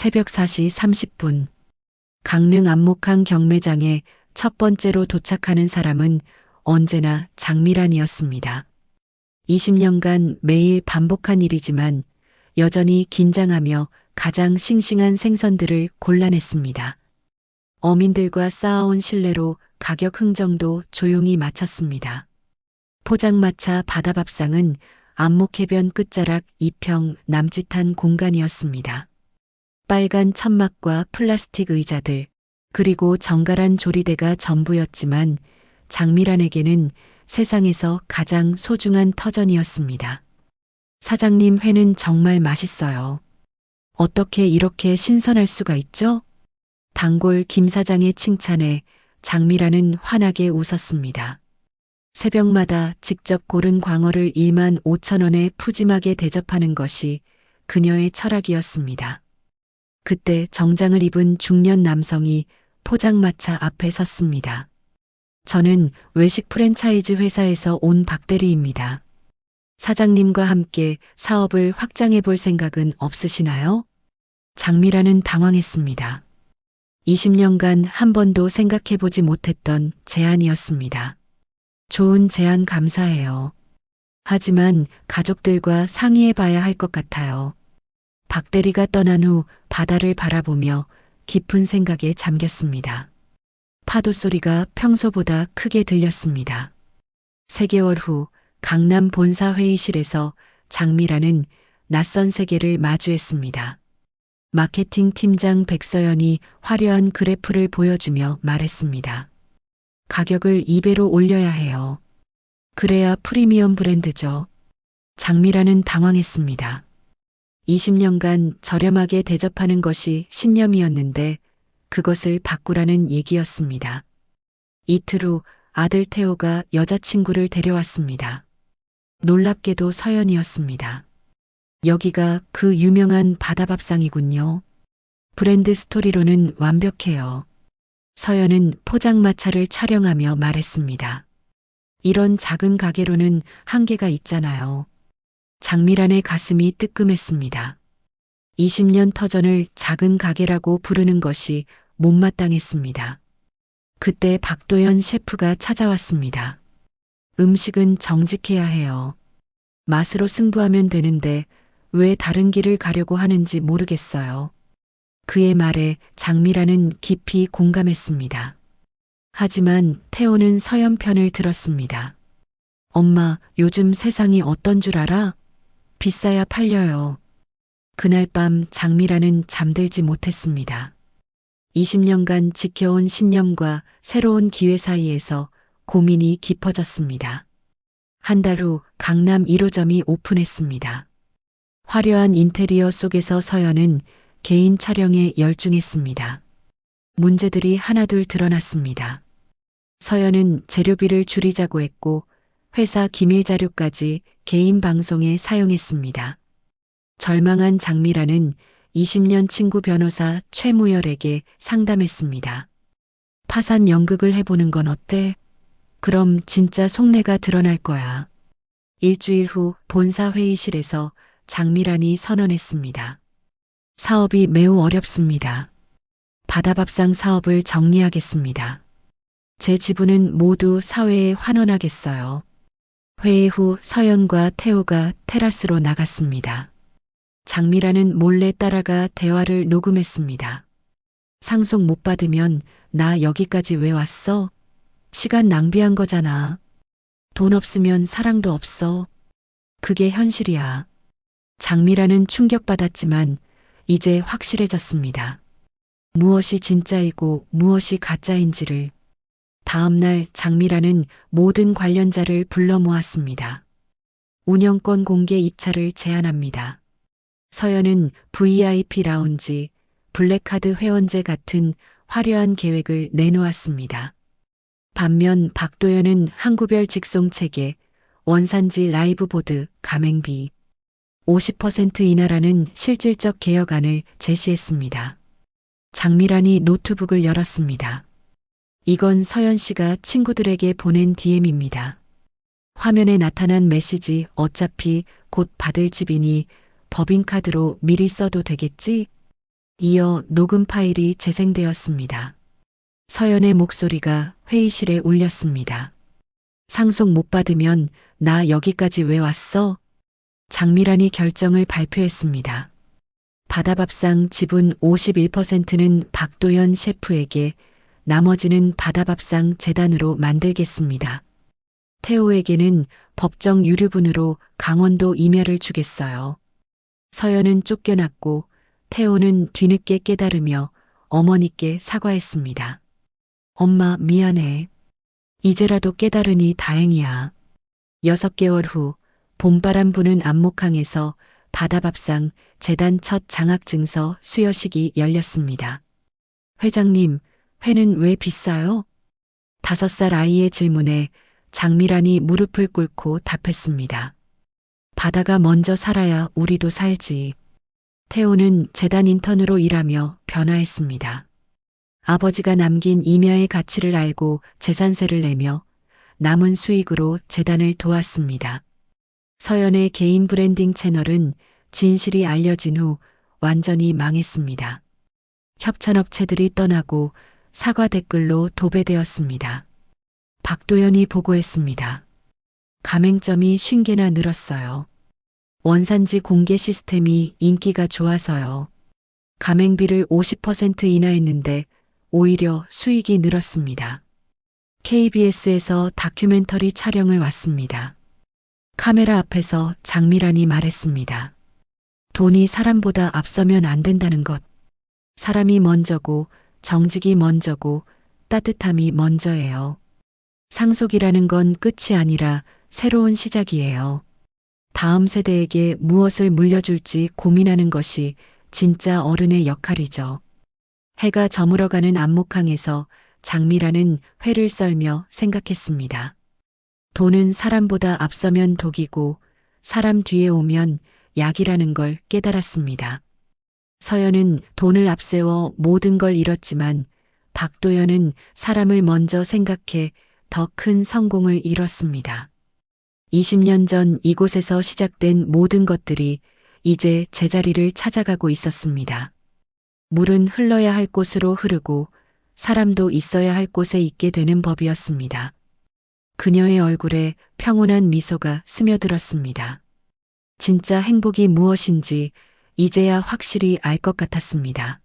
새벽 4시 30분. 강릉 안목항 경매장에 첫 번째로 도착하는 사람은 언제나 장미란이었습니다. 20년간 매일 반복한 일이지만 여전히 긴장하며 가장 싱싱한 생선들을 골라냈습니다. 어민들과 쌓아온 신뢰로 가격 흥정도 조용히 마쳤습니다. 포장마차 바다밥상은 안목해변 끝자락 2평 남짓한 공간이었습니다. 빨간 천막과 플라스틱 의자들, 그리고 정갈한 조리대가 전부였지만 장미란에게는 세상에서 가장 소중한 터전이었습니다. 사장님 회는 정말 맛있어요. 어떻게 이렇게 신선할 수가 있죠? 단골 김 사장의 칭찬에 장미란은 환하게 웃었습니다. 새벽마다 직접 고른 광어를 2만 5천 원에 푸짐하게 대접하는 것이 그녀의 철학이었습니다. 그때 정장을 입은 중년 남성이 포장마차 앞에 섰습니다. 저는 외식 프랜차이즈 회사에서 온 박대리입니다. 사장님과 함께 사업을 확장해 볼 생각은 없으시나요? 장미라는 당황했습니다. 20년간 한 번도 생각해 보지 못했던 제안이었습니다. 좋은 제안 감사해요. 하지만 가족들과 상의해 봐야 할 것 같아요. 박대리가 떠난 후 바다를 바라보며 깊은 생각에 잠겼습니다. 파도 소리가 평소보다 크게 들렸습니다. 3개월 후 강남 본사 회의실에서 장미라는 낯선 세계를 마주했습니다. 마케팅 팀장 백서연이 화려한 그래프를 보여주며 말했습니다. 가격을 2배로 올려야 해요. 그래야 프리미엄 브랜드죠. 장미라는 당황했습니다. 20년간 저렴하게 대접하는 것이 신념이었는데 그것을 바꾸라는 얘기였습니다. 이틀 후 아들 태호가 여자친구를 데려왔습니다. 놀랍게도 서연이었습니다. 여기가 그 유명한 바다밥상이군요. 브랜드 스토리로는 완벽해요. 서연은 포장마차를 촬영하며 말했습니다. 이런 작은 가게로는 한계가 있잖아요. 장미란의 가슴이 뜨끔했습니다. 20년 터전을 작은 가게라고 부르는 것이 못마땅했습니다. 그때 박도연 셰프가 찾아왔습니다. 음식은 정직해야 해요. 맛으로 승부하면 되는데 왜 다른 길을 가려고 하는지 모르겠어요. 그의 말에 장미라는 깊이 공감했습니다. 하지만 태호는 서연 편을 들었습니다. 엄마, 요즘 세상이 어떤 줄 알아? 비싸야 팔려요. 그날 밤 장미라는 잠들지 못했습니다. 20년간 지켜온 신념과 새로운 기회 사이에서 고민이 깊어졌습니다. 한 달 후 강남 1호점이 오픈했습니다. 화려한 인테리어 속에서 서연은 개인 촬영에 열중했습니다. 문제들이 하나둘 드러났습니다. 서연은 재료비를 줄이자고 했고 회사 기밀 자료까지 개인 방송에 사용했습니다. 절망한 장미라는 20년 친구 변호사 최무열에게 상담했습니다. 파산 연극을 해보는 건 어때? 그럼 진짜 속내가 드러날 거야. 일주일 후 본사 회의실에서 장미란이 선언했습니다. 사업이 매우 어렵습니다. 바다밥상 사업을 정리하겠습니다. 제 지분은 모두 사회에 환원하겠어요. 회의 후 서연과 태호가 테라스로 나갔습니다. 장미라는 몰래 따라가 대화를 녹음했습니다. 상속 못 받으면 나 여기까지 왜 왔어? 시간 낭비한 거잖아. 돈 없으면 사랑도 없어. 그게 현실이야. 장미라는 충격받았지만 이제 확실해졌습니다. 무엇이 진짜이고 무엇이 가짜인지를 다음날 장미라는 모든 관련자를 불러 모았습니다. 운영권 공개 입찰을 제안합니다. 서연은 VIP 라운지, 블랙카드 회원제 같은 화려한 계획을 내놓았습니다. 반면 박도연은 항구별 직송 체계, 원산지 라이브 보드, 가맹비, 50% 인하라는 실질적 개혁안을 제시했습니다. 장미란이 노트북을 열었습니다. 이건 서연 씨가 친구들에게 보낸 DM입니다. 화면에 나타난 메시지 어차피 곧 받을 집이니 법인카드로 미리 써도 되겠지? 이어 녹음 파일이 재생되었습니다. 서연의 목소리가 회의실에 울렸습니다. 상속 못 받으면 나 여기까지 왜 왔어? 장미란이 결정을 발표했습니다. 바다밥상 지분 51%는 박도연 셰프에게 나머지는 바다밥상 재단으로 만들겠습니다. 태호에게는 법정 유류분으로 강원도 임야를 주겠어요. 서연은 쫓겨났고 태호는 뒤늦게 깨달으며 어머니께 사과했습니다. 엄마 미안해. 이제라도 깨달으니 다행이야. 여섯 개월 후 봄바람 부는 안목항에서 바다밥상 재단 첫 장학증서 수여식이 열렸습니다. 회장님, 회는 왜 비싸요? 다섯 살 아이의 질문에 장미란이 무릎을 꿇고 답했습니다. 바다가 먼저 살아야 우리도 살지. 태호는 재단 인턴으로 일하며 변화했습니다. 아버지가 남긴 임야의 가치를 알고 재산세를 내며 남은 수익으로 재단을 도왔습니다. 서연의 개인 브랜딩 채널은 진실이 알려진 후 완전히 망했습니다. 협찬업체들이 떠나고 사과 댓글로 도배되었습니다. 박도연이 보고했습니다. 가맹점이 50개나 늘었어요. 원산지 공개 시스템이 인기가 좋아서요. 가맹비를 50% 인하했는데 오히려 수익이 늘었습니다. KBS에서 다큐멘터리 촬영을 왔습니다. 카메라 앞에서 장미란이 말했습니다. 돈이 사람보다 앞서면 안 된다는 것. 사람이 먼저고 정직이 먼저고 따뜻함이 먼저예요. 상속이라는 건 끝이 아니라 새로운 시작이에요. 다음 세대에게 무엇을 물려줄지 고민하는 것이 진짜 어른의 역할이죠. 해가 저물어가는 안목항에서 장미라는 회를 썰며 생각했습니다. 돈은 사람보다 앞서면 독이고 사람 뒤에 오면 약이라는 걸 깨달았습니다. 서연은 돈을 앞세워 모든 걸 잃었지만 박도연은 사람을 먼저 생각해 더 큰 성공을 이뤘습니다. 20년 전 이곳에서 시작된 모든 것들이 이제 제자리를 찾아가고 있었습니다. 물은 흘러야 할 곳으로 흐르고 사람도 있어야 할 곳에 있게 되는 법이었습니다. 그녀의 얼굴에 평온한 미소가 스며들었습니다. 진짜 행복이 무엇인지 이제야 확실히 알 것 같았습니다.